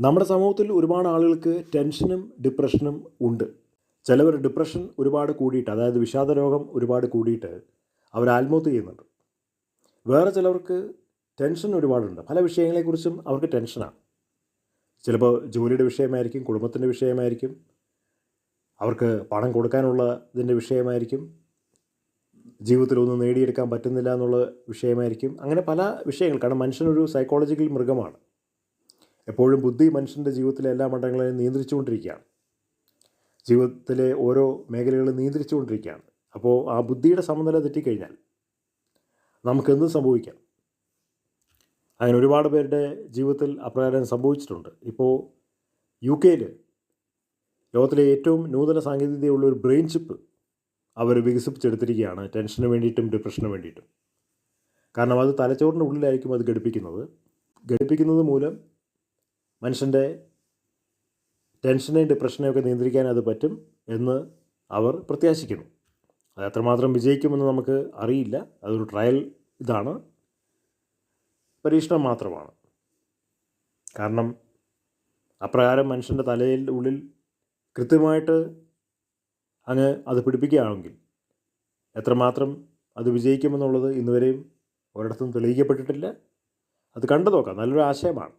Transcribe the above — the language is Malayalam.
നമ്മുടെ സമൂഹത്തിൽ ഒരുപാട് ആളുകൾക്ക് ടെൻഷനും ഡിപ്രഷനും ഉണ്ട്. ചിലവർ ഡിപ്രഷൻ ഒരുപാട് കൂടിയിട്ട് അതായത് വിഷാദ രോഗം ഒരുപാട് കൂടിയിട്ട് അവർ ആത്മഹത്യ ചെയ്യുന്നുണ്ട്. വേറെ ചിലവർക്ക് ടെൻഷൻ ഒരുപാടുണ്ട്. പല വിഷയങ്ങളെക്കുറിച്ചും അവർക്ക് ടെൻഷനാണ്. ചിലപ്പോൾ ജോലിയുടെ വിഷയമായിരിക്കും കുടുംബത്തിന്റെ വിഷയമായിരിക്കും അവർക്ക് പണം കൊടുക്കാനുള്ള ഇതിന്റെ വിഷയമായിരിക്കും ജീവിതത്തിൽ ഒന്നും നേടിയെടുക്കാൻ പറ്റുന്നില്ല എന്നുള്ള വിഷയമായിരിക്കും. അങ്ങനെ പല വിഷയങ്ങൾ കാരണം മനുഷ്യനൊരു സൈക്കോളജിക്കൽ മൃഗമാണ്. എപ്പോഴും ബുദ്ധി മനുഷ്യന്റെ ജീവിതത്തിലെ എല്ലാ മണ്ഡലങ്ങളെയും നിയന്ത്രിച്ചുകൊണ്ടിരിക്കുകയാണ്. ജീവിതത്തിലെ ഓരോ മേഖലകളും നിയന്ത്രിച്ചുകൊണ്ടിരിക്കുകയാണ്. അപ്പോൾ ആ ബുദ്ധിയുടെ സമനില തെറ്റിക്കഴിഞ്ഞാൽ നമുക്കെന്തും സംഭവിക്കാം. അങ്ങനെ ഒരുപാട് പേരുടെ ജീവിതത്തിൽ അപ്രകാരം സംഭവിച്ചിട്ടുണ്ട്. ഇപ്പോൾ യു കെയിൽ ലോകത്തിലെ ഏറ്റവും നൂതന സാങ്കേതികതയുള്ള ഒരു ബ്രെയിൻ ചിപ്പ് അവർ വികസിപ്പിച്ചെടുത്തിരിക്കുകയാണ്. ടെൻഷന് വേണ്ടിയിട്ടും ഡിപ്രഷന് വേണ്ടിയിട്ടും. കാരണം അത് തലച്ചോറിന്റെ ഉള്ളിലായിരിക്കും അത് ഘടിപ്പിക്കുന്നത്. ഘടിപ്പിക്കുന്നത് മൂലം മനുഷ്യന്റെ ടെൻഷനെയും ഡിപ്രഷനെയും ഒക്കെ നിയന്ത്രിക്കാൻ അത് പറ്റും എന്ന് അവർ പ്രത്യാശിക്കുന്നു. അത് എത്രമാത്രം വിജയിക്കുമെന്ന് നമുക്ക് അറിയില്ല. അതൊരു ട്രയൽ ഇതാണ്. പരീക്ഷണം മാത്രമാണ്. കാരണം അപ്രകാരം മനുഷ്യന്റെ തലയിൽ ഉള്ളിൽ കൃത്യമായിട്ട് അങ്ങ് അത് പിടിപ്പിക്കുകയാണെങ്കിൽ എത്രമാത്രം അത് വിജയിക്കുമെന്നുള്ളത് ഇന്നുവരെയും ഒരിടത്തും തെളിയിക്കപ്പെട്ടിട്ടില്ല. അത് കണ്ടു നോക്കാം. നല്ലൊരു ആശയമാണ്.